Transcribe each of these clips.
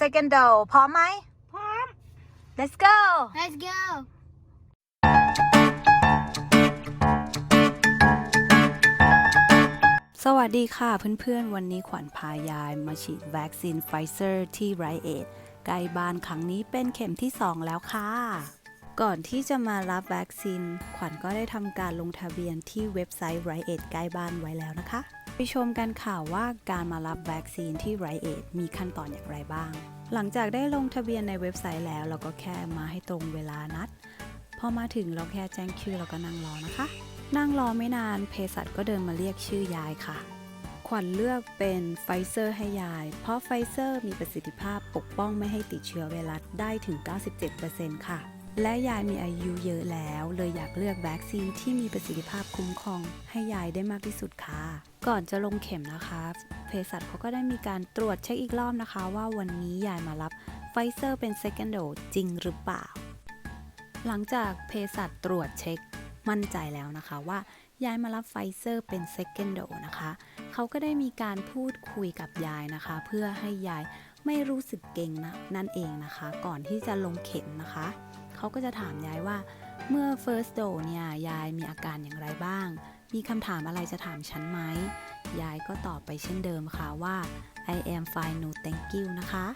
second dose พร้อมไหม พร้อม let's go Let's go สวัสดีค่ะเพื่อนๆ วันนี้ขวัญพายายมาฉีดวัคซีนไฟเซอร์ที่ไรเอทใกล้บ้านครั้งนี้เป็นเข็มที่ 2 แล้วค่ะ ก่อนที่จะมารับวัคซีน ขวัญก็ได้ทำการลงทะเบียนที่เว็บไซต์ไรเอทใกล้บ้านไว้แล้วนะคะ ไปชมกันข่าวว่าการมารับวัคซีนที่ไรเอทมีขั้นตอนอย่างไรบ้าง หลังจากได้ลงทะเบียนในเว็บไซต์แล้ว เราก็แค่มาให้ตรงเวลานัด พอมาถึงเราแค่แจ้งชื่อเราก็นั่งรอนะคะ นั่งรอไม่นานเภสัชก็เดินมาเรียกชื่อยายค่ะ ขวัญเลือกเป็นไฟเซอร์ให้ยาย เพราะไฟเซอร์มีประสิทธิภาพปกป้องไม่ให้ติดเชื้อไวรัสได้ถึง 97%ค่ะ และยายมีอายุเยอะแล้ว เลยอยากเลือกวัคซีนที่มีประสิทธิภาพคุ้มครอง ให้ยายได้มากที่สุดค่ะ ก่อนจะลงเข็มนะคะเภสัชเขาก็ได้มีการตรวจเช็คอีกรอบนะคะ ว่าวันนี้ยายมารับไฟเซอร์เป็น second dose จริงหรือเปล่า หลังจากเภสัชตรวจเช็คมั่นใจแล้วนะคะว่ายายมารับไฟเซอร์เป็น second dose นะคะ เขาก็ได้มีการพูดคุยกับยายนะคะ เพื่อให้ยายไม่รู้สึกเก่งนะนั่นเองนะคะ ก่อนที่จะลงเข็มนะคะ เขาก็จะถามยายว่าเมื่อ first dose เนี่ย ยายมีอาการอย่างไรบ้าง มีคำถามอะไรจะถามฉันไหม ยายก็ตอบไปเช่นเดิมค่ะว่า I am fine no thank you นะคะ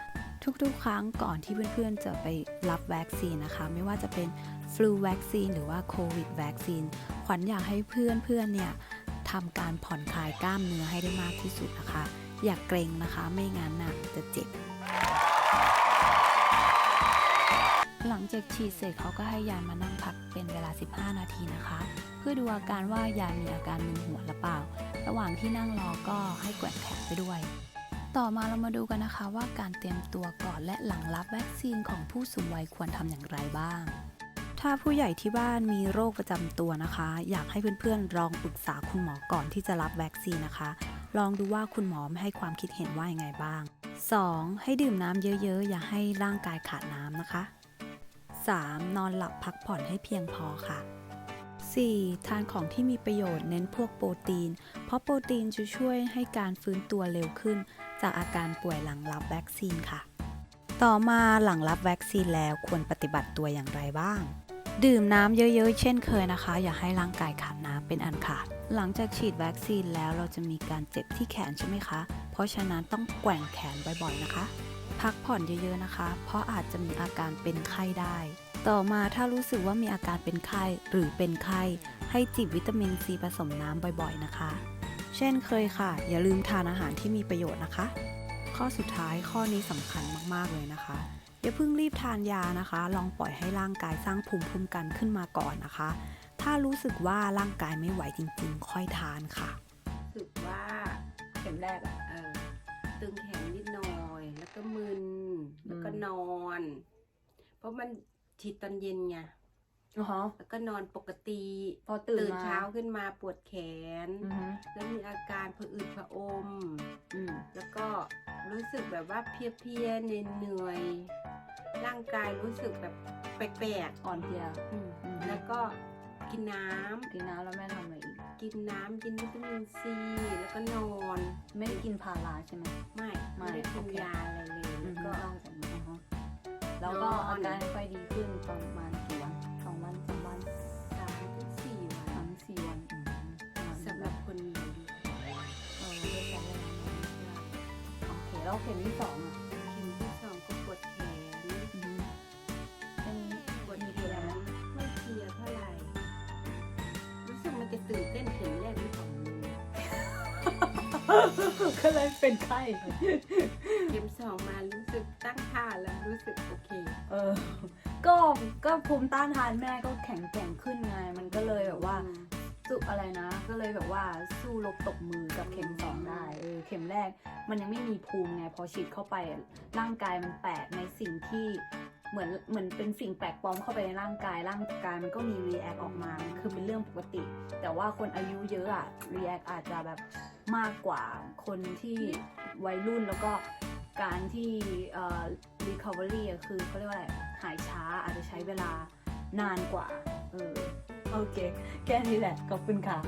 ทุกๆ ครั้งก่อนที่เพื่อนๆ จะไปรับวัคซีนนะคะ ไม่ว่าจะเป็นฟลูวัคซีนหรือว่าโควิดวัคซีนขวัญอยากให้เพื่อนๆ เนี่ยทำการผ่อนคลายกล้ามเนื้อให้ได้มากที่สุดนะคะ อย่ากเกรงนะคะ ไม่งั้นน่ะจะเจ็บ หลังจากฉีดเสร็จเขาก็ให้ยายมานั่งพักเป็นเวลา 15 นาทีนะคะ เพื่อดูอาการว่ายายมีอาการมึนหัวหรือเปล่า ระหว่างที่นั่งรอก็ให้แกว่งแขนไปด้วย ต่อมาเรามาดูกันนะคะว่าการเตรียมตัวก่อนและหลังรับวัคซีนของผู้สูงวัยควรทำอย่างไรบ้าง ถ้าผู้ใหญ่ที่บ้านมีโรคประจำตัวนะคะ อยากให้เพื่อนๆลองปรึกษาคุณหมอก่อนที่จะรับวัคซีนนะคะ ลองดูว่าคุณหมอให้ความคิดเห็นว่ายังไงบ้าง 2. ให้ดื่มน้ำเยอะๆ อย่าให้ร่างกายขาดน้ำนะคะ 3. นอนหลับพักผ่อนให้เพียงพอค่ะ 4. ทานของที่มีประโยชน์เน้นพวกโปรตีน เพราะโปรตีนจะช่วยให้การฟื้นตัวเร็วขึ้น จากอาการป่วยหลังรับวัคซีนค่ะ ต่อมาหลังรับวัคซีนแล้วควรปฏิบัติตัวอย่างไรบ้าง ดื่มน้ำเยอะๆ เช่นเคยนะคะ อย่าให้ร่างกายขาดน้ำเป็นอันขาด หลังจากฉีดวัคซีนแล้วเราจะมีการเจ็บที่แขนใช่ไหมคะ เพราะฉะนั้นต้องแกว่งแขนบ่อยๆนะคะ พักผ่อนเยอะๆนะคะ เพราะอาจจะมีอาการเป็นไข้ได้ ต่อมาถ้ารู้สึกว่ามีอาการเป็นไข้หรือเป็นไข้ ให้จิบวิตามินซีผสมน้ำบ่อยๆนะคะ เช่นเคยค่ะ อย่าลืมทานอาหารที่มีประโยชน์นะคะ ข้อสุดท้ายข้อนี้สำคัญมากๆเลยนะคะอย่าเพิ่งรีบทานยานะคะ ลองปล่อยให้ร่างกายสร้างภูมิคุ้มกันขึ้นมาก่อนนะคะ ถ้ารู้สึกว่าร่างกายไม่ไหวจริง ๆ ค่อยทานค่ะ รู้สึกว่าเข็มแรกอะเออตึงแขนนิดน่อยแล้ว ก็มึนแล้วก็นอน เพราะมันฉีดตอนเย็นไงอ๋อแล้วก็นอนปกติพอตื่นมา เช้าขึ้นมาปวดแขน อือฮึแล้วมีอาการผะอืดผะอม อืมแล้วก็รู้สึกแบบว่าเพลียๆเหนื่อยๆร่างกายรู้สึกแบบแปลกอ่อนเพลีย ๆอืมอืม แล้วก็กินน้ำกินน้ำแล้วแม่ทำอะไรอีก กินน้ำกินวิตามินซีแล้วก็นอน ไม่ได้กินพาราใช่ไหม ไม่ไม่ไม่ได้กินโอเค ยาอะไร เลยแล้วก็นอกจากนี้อ๋อแล้วก็นอนอาการค่อยดีขึ้นประมาณกี่วันสองวันสามวันสามถึงสี่วัสานมสี่วันอืมประมาณสำหรับคนมีอายุเออได้ใช้เวลานานโอเคแล้วเข็มที่สองอะ ก็เลยเป็นไข้เข็มสองมารู้สึกตั้งท่าแล้วรู้สึกโอเค เออ ก็ก็ภูมิต้านทานแม่ก็แข็งแกร่งขึ้นไง มันก็เลยแบบว่าสู้อะไรนะ ก็เลยแบบว่าสู้รบตบมือกับเข็มสองได้เออเข็มแรก มันยังไม่มีภูมิไงพอฉีดเข้าไปอะร่างกายมันแปลกในสิ่งที่เหมือนเหมือนเป็นสิ่งแปลกปลอมเข้าไปในร่างกาย ร่างกายมันก็มีรีแอคออกมามันคือเป็นเรื่องปกติ แต่ว่าคนอายุเยอะอะรีแอคอาจจะแบบ มากกว่าคนที่วัยรุ่นแล้วก็การที่ recovery คือเขาเรียกว่าอะไร หายช้าอาจจะใช้เวลานานกว่า เออ โอเค แค่นี้แหละ ขอบคุณค่ะ